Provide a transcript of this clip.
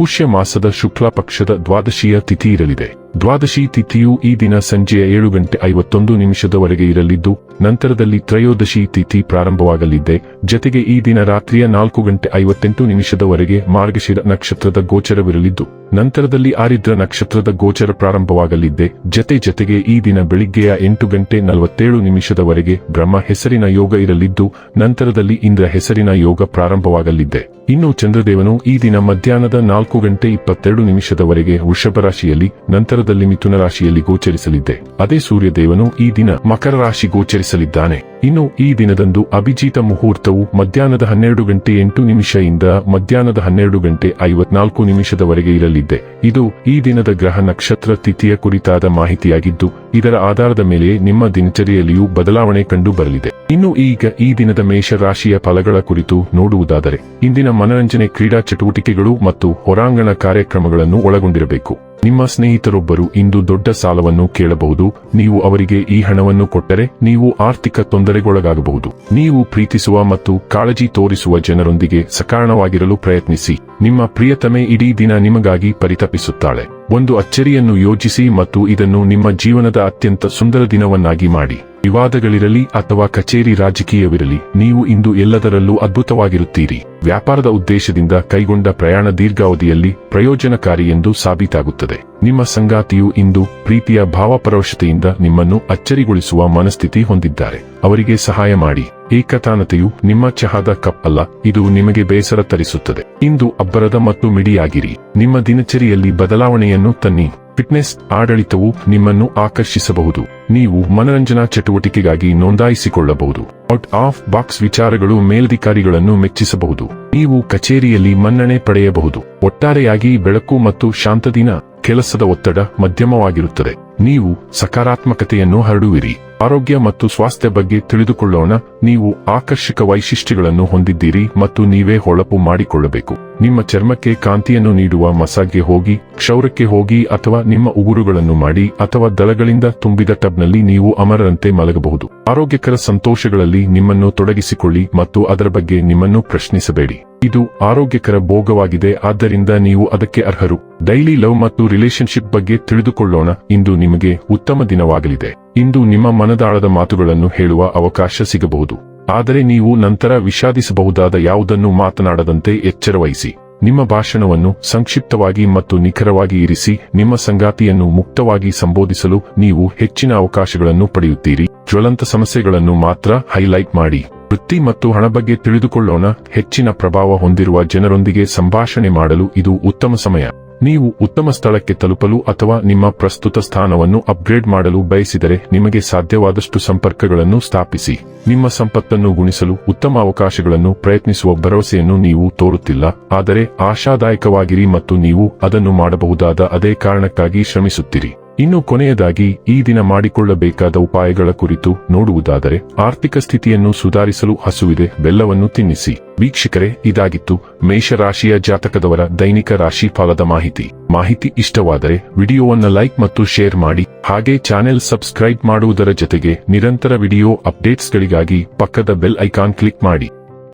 ಪುಷ್ಯ ಮಾಸದ ಶುಕ್ಲ ಪಕ್ಷದ ದ್ವಾದಶಿಯ ತಿಥಿ ಇರಲಿದೆ. ದ್ವಾದಶಿ ತಿಥಿಯು ಈ ದಿನ ಸಂಜೆಯ ಏಳು ಗಂಟೆ ಐವತ್ತೊಂದು ನಿಮಿಷದವರೆಗೆ ಇರಲಿದ್ದು, ನಂತರದಲ್ಲಿ ತ್ರಯೋದಶಿ ತಿಥಿ ಪ್ರಾರಂಭವಾಗಲಿದೆ. ಜತೆಗೆ ಈ ದಿನ ರಾತ್ರಿಯ ನಾಲ್ಕು ಗಂಟೆ ಐವತ್ತೆಂಟು ನಿಮಿಷದವರೆಗೆ ಮಾರ್ಗಶಿರ ನಕ್ಷತ್ರದ ಗೋಚರವಿರಲಿದ್ದು, ನಂತರದಲ್ಲಿ ಆರಿದ್ರ ನಕ್ಷತ್ರದ ಗೋಚರ ಪ್ರಾರಂಭವಾಗಲಿದೆ. ಜತೆ ಜತೆಗೆ ಈ ದಿನ ಬೆಳಿಗ್ಗೆಯ ಎಂಟು ಗಂಟೆ ನಲವತ್ತೇಳು ನಿಮಿಷದವರೆಗೆ ಬ್ರಹ್ಮ ಹೆಸರಿನ ಯೋಗ ಇರಲಿದ್ದು, ನಂತರದಲ್ಲಿ ಇಂದ್ರ ಹೆಸರಿನ ಯೋಗ ಪ್ರಾರಂಭವಾಗಲಿದೆ. ಇನ್ನು ಚಂದ್ರದೇವನು ಈ ದಿನ ಮಧ್ಯಾಹ್ನದ ನಾಲ್ಕು ಗಂಟೆ ಇಪ್ಪತ್ತೆರಡು ನಿಮಿಷದವರೆಗೆ ವೃಷಭ ರಾಶಿಯಲ್ಲಿ, ನಂತರದಲ್ಲಿ ಮಿಥುನ ರಾಶಿಯಲ್ಲಿ ಗೋಚರಿಸಲಿದ್ದೆ. ಅದೇ ಸೂರ್ಯದೇವನು ಈ ದಿನ ಮಕರ ರಾಶಿ ಗೋಚರಿಸಲಿದ್ದಾನೆ. ಇನ್ನು ಈ ದಿನದಂದು ಅಭಿಜಿತ ಮುಹೂರ್ತವು ಮಧ್ಯಾಹ್ನದ ಹನ್ನೆರಡು ಗಂಟೆ ಎಂಟು ನಿಮಿಷದಿಂದ ಮಧ್ಯಾಹ್ನದ ಹನ್ನೆರಡು ಗಂಟೆ ಐವತ್ನಾಲ್ಕು ನಿಮಿಷದವರೆಗೆ ಇರಲಿದ್ದೆ. ಇದು ಈ ದಿನದ ಗ್ರಹ ನಕ್ಷತ್ರ ತಿಥಿಯ ಕುರಿತಾದ ಮಾಹಿತಿಯಾಗಿದ್ದು, ಇದರ ಆಧಾರದ ಮೇಲೆ ನಿಮ್ಮ ದಿನಚರಿಯಲ್ಲಿಯೂ ಬದಲಾವಣೆ ಕಂಡು ಬರಲಿದೆ. ಇನ್ನು ಈಗ ಈ ದಿನದ ಮೇಷರಾಶಿಯ ಫಲಗಳ ಕುರಿತು ನೋಡುವುದಾದರೆ, ಇಂದಿನ ಮನರಂಜನೆ ಕ್ರೀಡಾ ಚಟುವಟಿಕೆಗಳು ಮತ್ತು ಹೊರಾಂಗಣ ಕಾರ್ಯಕ್ರಮಗಳನ್ನು ಒಳಗೊಂಡಿರಬೇಕು. ನಿಮ್ಮ ಸ್ನೇಹಿತರೊಬ್ಬರು ಇಂದು ದೊಡ್ಡ ಸಾಲವನ್ನು ಕೇಳಬಹುದು, ನೀವು ಅವರಿಗೆ ಈ ಹಣವನ್ನು ಕೊಟ್ಟರೆ ನೀವು ಆರ್ಥಿಕ ತೊಂದರೆಗೊಳಗಾಗಬಹುದು. ನೀವು ಪ್ರೀತಿಸುವ ಮತ್ತು ಕಾಳಜಿ ತೋರಿಸುವ ಜನರೊಂದಿಗೆ ಸಕಾರಣವಾಗಿರಲು ಪ್ರಯತ್ನಿಸಿ. ನಿಮ್ಮ ಪ್ರಿಯತಮೆ ಇಡೀ ದಿನ ನಿಮಗಾಗಿ ಪರಿತಪಿಸುತ್ತಾಳೆ. ಒಂದು ಅಚ್ಚರಿಯನ್ನು ಯೋಜಿಸಿ ಮತ್ತು ಇದನ್ನು ನಿಮ್ಮ ಜೀವನದ ಅತ್ಯಂತ ಸುಂದರ ದಿನವನ್ನಾಗಿ ಮಾಡಿ. ವಿವಾದಗಳಿರಲಿ ಅಥವಾ ಕಚೇರಿ ರಾಜಕೀಯವಿರಲಿ, ನೀವು ಇಂದು ಎಲ್ಲದರಲ್ಲೂ ಅದ್ಭುತವಾಗಿರುತ್ತೀರಿ. ವ್ಯಾಪಾರದ ಉದ್ದೇಶದಿಂದ ಕೈಗೊಂಡ ಪ್ರಯಾಣ ದೀರ್ಘಾವಧಿಯಲ್ಲಿ ಪ್ರಯೋಜನಕಾರಿ ಎಂದು ಸಾಬೀತಾಗುತ್ತದೆ. ನಿಮ್ಮ ಸಂಗಾತಿಯು ಇಂದು ಪ್ರೀತಿಯ ಭಾವಪರವಶತೆಯಿಂದ ನಿಮ್ಮನ್ನು ಅಚ್ಚರಿಗೊಳಿಸುವ ಮನಸ್ಥಿತಿ ಹೊಂದಿದ್ದಾರೆ. ಅವರಿಗೆ ಸಹಾಯ ಮಾಡಿ. ಏಕತಾನತೆಯು ನಿಮ್ಮ ಚಹಾದ ಕಪ್ ಅಲ್ಲ, ಇದು ನಿಮಗೆ ಬೇಸರ ತರಿಸುತ್ತದೆ. ಇಂದು ಅಬ್ಬರದ ಮತ್ತು ಮಿಡಿಯಾಗಿರಿ. ನಿಮ್ಮ ದಿನಚರಿಯಲ್ಲಿ ಬದಲಾವಣೆಯನ್ನು ತನ್ನಿ. ಫಿಟ್ನೆಸ್ ಆಡಳಿತವು ನಿಮ್ಮನ್ನು ಆಕರ್ಷಿಸಬಹುದು. ನೀವು ಮನರಂಜನಾ ಚಟುವಟಿಕೆಗಾಗಿ ನೋಂದಾಯಿಸಿಕೊಳ್ಳಬಹುದು. ಔಟ್ ಆಫ್ ಬಾಕ್ಸ್ ವಿಚಾರಗಳು ಮೇಲಧಿಕಾರಿಗಳನ್ನು ಮೆಚ್ಚಿಸಬಹುದು. ನೀವು ಕಚೇರಿಯಲ್ಲಿ ಮನ್ನಣೆ ಪಡೆಯಬಹುದು. ಒಟ್ಟಾರೆಯಾಗಿ ಬೆಳಕು ಮತ್ತು ಶಾಂತದಿನ, ಕೆಲಸದ ಒತ್ತಡ ಮಧ್ಯಮವಾಗಿರುತ್ತದೆ. ನೀವು ಸಕಾರಾತ್ಮಕತೆಯನ್ನು ಹರಡುವಿರಿ. ಆರೋಗ್ಯ ಮತ್ತು ಸ್ವಾಸ್ಥ್ಯ ಬಗ್ಗೆ ತಿಳಿದುಕೊಳ್ಳೋಣ. ನೀವು ಆಕರ್ಷಕ ವೈಶಿಷ್ಟ್ಯಗಳನ್ನು ಹೊಂದಿದ್ದೀರಿ ಮತ್ತು ನೀವೇ ಹೊಳಪು ಮಾಡಿಕೊಳ್ಳಬೇಕು. ನಿಮ್ಮ ಚರ್ಮಕ್ಕೆ ಕಾಂತಿಯನ್ನು ನೀಡುವ ಮಸಾಜ್ಗೆ ಹೋಗಿ, ಕ್ಷೌರಕ್ಕೆ ಹೋಗಿ ಅಥವಾ ನಿಮ್ಮ ಉಗುರುಗಳನ್ನು ಮಾಡಿ ಅಥವಾ ದಳಗಳಿಂದ ತುಂಬಿದ ಟಬ್ನಲ್ಲಿ ನೀವು ಅಮರರಂತೆ ಮಲಗಬಹುದು. ಆರೋಗ್ಯಕರ ಸಂತೋಷಗಳಲ್ಲಿ ನಿಮ್ಮನ್ನು ತೊಡಗಿಸಿಕೊಳ್ಳಿ ಮತ್ತು ಅದರ ಬಗ್ಗೆ ನಿಮ್ಮನ್ನು ಪ್ರಶ್ನಿಸಬೇಡಿ. ಇದು ಆರೋಗ್ಯಕರ ಭೋಗವಾಗಿದೆ, ಆದ್ದರಿಂದ ನೀವು ಅದಕ್ಕೆ ಅರ್ಹರು. ಡೈಲಿ ಲವ್ ಮತ್ತು ರಿಲೇಶನ್ಶಿಪ್ ಬಗ್ಗೆ ತಿಳಿದುಕೊಳ್ಳೋಣ. ಇಂದು ನಿಮಗೆ ಉತ್ತಮ ದಿನವಾಗಲಿದೆ. ಇಂದು ನಿಮ್ಮ ಮನದಾಳದ ಮಾತುಗಳನ್ನು ಹೇಳುವ ಅವಕಾಶ ಸಿಗಬಹುದು. ಆದರೆ ನೀವು ನಂತರ ವಿಷಾದಿಸಬಹುದಾದ ಯಾವುದನ್ನು ಮಾತನಾಡದಂತೆ ಎಚ್ಚರವಹಿಸಿ. ನಿಮ್ಮ ಭಾಷಣವನ್ನು ಸಂಕ್ಷಿಪ್ತವಾಗಿ ಮತ್ತು ನಿಖರವಾಗಿ ಇರಿಸಿ, ನಿಮ್ಮ ಸಂಗಾತಿಯನ್ನು ಮುಕ್ತವಾಗಿ ಸಂಬೋಧಿಸಲು ನೀವು ಹೆಚ್ಚಿನ ಅವಕಾಶಗಳನ್ನು ಪಡೆಯುತ್ತೀರಿ. ಜ್ವಲಂತ ಸಮಸ್ಯೆಗಳನ್ನು ಮಾತ್ರ ಹೈಲೈಟ್ ಮಾಡಿ. ವೃತ್ತಿ ಮತ್ತು ಹಣ ಬಗ್ಗೆ ತಿಳಿದುಕೊಳ್ಳೋಣ. ಹೆಚ್ಚಿನ ಪ್ರಭಾವ ಹೊಂದಿರುವ ಜನರೊಂದಿಗೆ ಸಂಭಾಷಣೆ ಮಾಡಲು ಇದು ಉತ್ತಮ ಸಮಯ. ನೀವು ಉತ್ತಮ ಸ್ಥಳಕ್ಕೆ ತಲುಪಲು ಅಥವಾ ನಿಮ್ಮ ಪ್ರಸ್ತುತ ಸ್ಥಾನವನ್ನು ಅಪ್ಗ್ರೇಡ್ ಮಾಡಲು ಬಯಸಿದರೆ ನಿಮಗೆ ಸಾಧ್ಯವಾದಷ್ಟು ಸಂಪರ್ಕಗಳನ್ನು ಸ್ಥಾಪಿಸಿ. ನಿಮ್ಮ ಸಂಪತ್ತನ್ನು ಗುಣಿಸಲು ಉತ್ತಮ ಅವಕಾಶಗಳನ್ನು ಪ್ರಯತ್ನಿಸುವ ಭರವಸೆಯನ್ನು ನೀವು ತೋರುತ್ತಿಲ್ಲ, ಆದರೆ ಆಶಾದಾಯಕವಾಗಿರಿ ಮತ್ತು ನೀವು ಅದನ್ನು ಮಾಡಬಹುದಾದ ಅದೇ ಕಾರಣಕ್ಕಾಗಿ ಶ್ರಮಿಸುತ್ತೀರಿ. ಇನ್ನು ಕೊನೆಯದಾಗಿ ಈ ದಿನ ಮಾಡಿಕೊಳ್ಳಬೇಕಾದ ಉಪಾಯಗಳ ಕುರಿತು ನೋಡುವುದಾದರೆ ಆರ್ಥಿಕ ಸ್ಥಿತಿಯನ್ನು ಸುಧಾರಿಸಲು ಹಸುವಿದೆ, ಬೆಲ್ಲವನ್ನು ತಿನ್ನಿಸಿ. ವೀಕ್ಷಕರೇ, ಇದಾಗಿತ್ತು ಮೇಷರಾಶಿಯ ಜಾತಕದವರ ದೈನಿಕ ರಾಶಿ ಫಲದ ಮಾಹಿತಿ. ಮಾಹಿತಿ ಇಷ್ಟವಾದರೆ ವಿಡಿಯೋವನ್ನು ಲೈಕ್ ಮತ್ತು ಶೇರ್ ಮಾಡಿ, ಹಾಗೆ ಚಾನೆಲ್ ಸಬ್ಸ್ಕ್ರೈಬ್ ಮಾಡುವುದರ ಜೊತೆಗೆ ನಿರಂತರ ವಿಡಿಯೋ ಅಪ್ಡೇಟ್ಸ್ಗಳಿಗಾಗಿ ಪಕ್ಕದ ಬೆಲ್ ಐಕಾನ್ ಕ್ಲಿಕ್ ಮಾಡಿ.